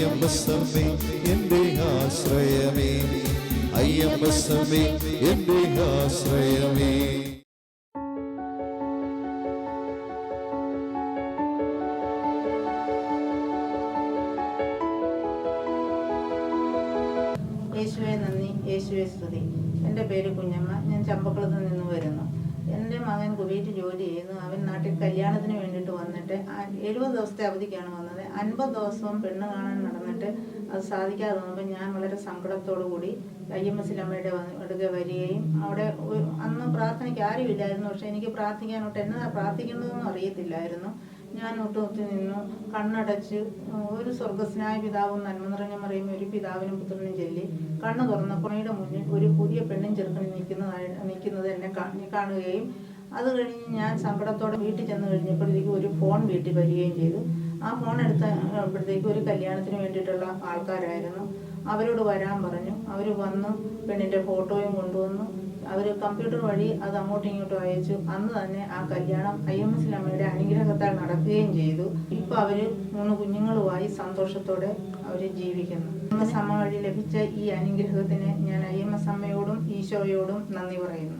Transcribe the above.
അയ്യമ്പസമ്മേ എന്റെ ആശ്രയമേ. അയ്യമ്പസമ്മേ എന്റെ ആശ്രയമേ. യേശുവെ നന്ദി യേശുവെ സ്തുതി. എന്റെ പേര് കുഞ്ഞമ്മ ഞാൻ ചമ്പക്കുളത്ത് നിന്ന് വരുന്നു. എന്റെ മകൻ കുവൈറ്റ് ജോലി ചെയ്യുന്നു. അവൻ നാട്ടിൽ കല്യാണത്തിന് വേണ്ടിയിട്ട് വന്നിട്ട് എഴുപത് ദിവസത്തെ അവധിക്കാണ് വന്നത്. അൻപത് ദിവസവും പെണ്ണ് കാണാൻ നടന്നിട്ട് അത് സാധിക്കാതെ വന്നപ്പോൾ ഞാൻ വളരെ സങ്കടത്തോടു കൂടി ഐ എം എസ് അമ്മയുടെ അടുക്കെ വരികയും അവിടെ അന്ന് പ്രാർത്ഥനയ്ക്ക് ആരുമില്ലായിരുന്നു. പക്ഷെ എനിക്ക് പ്രാർത്ഥിക്കാനോട്ട് എന്നതാ പ്രാർത്ഥിക്കേണ്ടതെന്നും അറിയത്തില്ലായിരുന്നു. ഞാൻ ഒട്ടുമൊത്തി നിന്നു. കണ്ണടച്ച് ഒരു സ്വർഗസ്നായ പിതാവും നന്മ നിറഞ്ഞ മറിയും ഒരു പിതാവിനും പുത്രനും ചൊല്ലി കണ്ണ് തുറന്നപ്പോൾ പുണയുടെ മുന്നിൽ ഒരു പുതിയ പെണ്ണും ചെറുക്കനും നിൽക്കുന്നതായി നിൽക്കുന്നത് എന്നെ കാണുകയും അത് കഴിഞ്ഞ് ഞാൻ സങ്കടത്തോടെ വീട്ടിൽ ചെന്ന് കഴിഞ്ഞപ്പോഴത്തേക്കും ഒരു ഫോൺ വീട്ടിൽ വരികയും ചെയ്തു. ആ ഫോൺ എടുത്ത അപ്പോഴത്തേക്കും ഒരു കല്യാണത്തിന് വേണ്ടിയിട്ടുള്ള ആൾക്കാരായിരുന്നു. അവരോട് വരാൻ പറഞ്ഞു. അവർ വന്നു പെണ്ണിന്റെ ഫോട്ടോയും കൊണ്ടുവന്നു. അവർ കമ്പ്യൂട്ടർ വഴി അത് അങ്ങോട്ടും ഇങ്ങോട്ടും അയച്ചു. അന്ന് തന്നെ ആ കല്യാണം ഐ എം എസ് അമ്മയുടെ അനുഗ്രഹത്താൽ നടക്കുകയും ചെയ്തു. ഇപ്പോൾ അവർ മൂന്ന് കുഞ്ഞുങ്ങളുമായി സന്തോഷത്തോടെ അവർ ജീവിക്കുന്നു. എസ് അമ്മ വഴി ലഭിച്ച ഈ അനുഗ്രഹത്തിന് ഞാൻ ഐ എം എസ് അമ്മയോടും ഈശോയോടും നന്ദി പറയുന്നു.